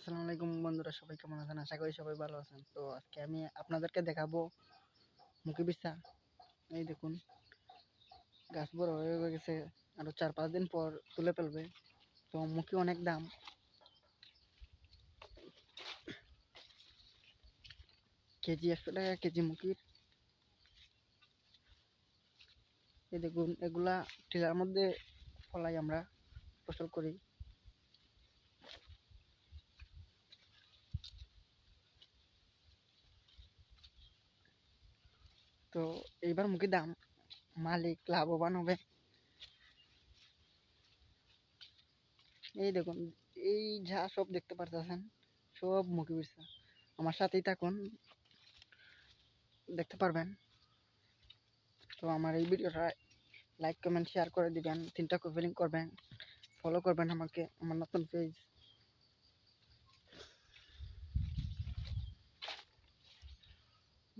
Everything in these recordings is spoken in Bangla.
আসসালামু আলাইকুম বন্ধুরা, সবাই কেমন আছেন? আশা করি সবাই ভালো আছেন। তো আজকে আমি আপনাদেরকে দেখাবো মুখি বিছা এই দেখুন, গাছ বড় হয়ে গেছে, আরও চার পাঁচ দিন পর তুলে ফেলবে। তো মুখি অনেক দাম। কেজি একশো টাকা কেজি মুখির এই দেখুন, এগুলা টিলার মধ্যে ফলাই আমরা ফসল করি। তো এইবার মুখে দাম মালিক লাভবান হবে। এই দেখুন, এই যা সব দেখতে পারতেছেন, সব মুখে বিরসা আমার সাথেই থাকুন, দেখতে পারবেন। তো আমার এই ভিডিওটা লাইক কমেন্ট শেয়ার করে দিবেন, তিনটা কপিলিং করবেন ফলো করবেন আমাকে, আমার নতুন পেজ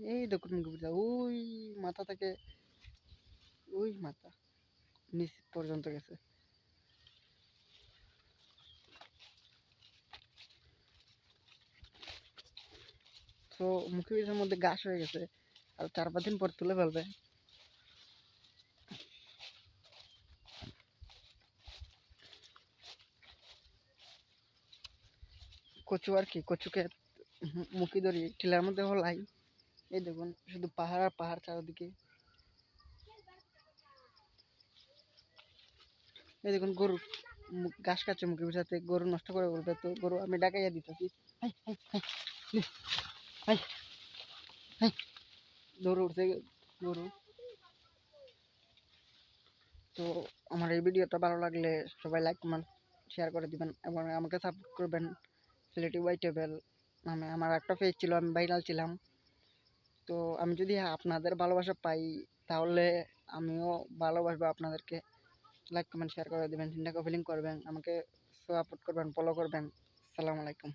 এই দেখুন মুখে ওই মাথা থেকে, ওই মাথা, নিচ পর্যন্ত গেছে। তো মুখে মধ্যে ঘাস হয়ে গেছে, আর চার পাঁচ দিন পর তুলে ফেলবে। কচু আর কি, কচুকে মুখি ধরি টিলার মধ্যে হলাই। এই দেখুন, শুধু পাহাড় আর পাহাড় চারিদিকে। এই দেখুন, গরু ঘাস খাচ্ছে মুখে বিছাতে গরু নষ্ট করে বলবে তো, গরু আমি ডাকাইয়া দিতেছি। দৌড়ে উঠছে গরু। তো আমার এই ভিডিওটা ভালো লাগলে সবাই লাইক, কমেন্ট শেয়ার করে দিবেন এবং আমাকে সাপোর্ট করবেন। সিলেটি ওয়াই টেবিল নামে আমার একটা পেজ ছিল, আমি ভাইরাল ছিলাম। তো আমি যদি আপনাদের ভালোবাসা পাই, তাহলে আমিও ভালোবাসবো আপনাদেরকে। লাইক কমেন্ট শেয়ার করে দেবেন। চিন্তা ফিলিং করবেন, আমাকে সাপোর্ট করবেন ফলো করবেন। আসসালামু আলাইকুম।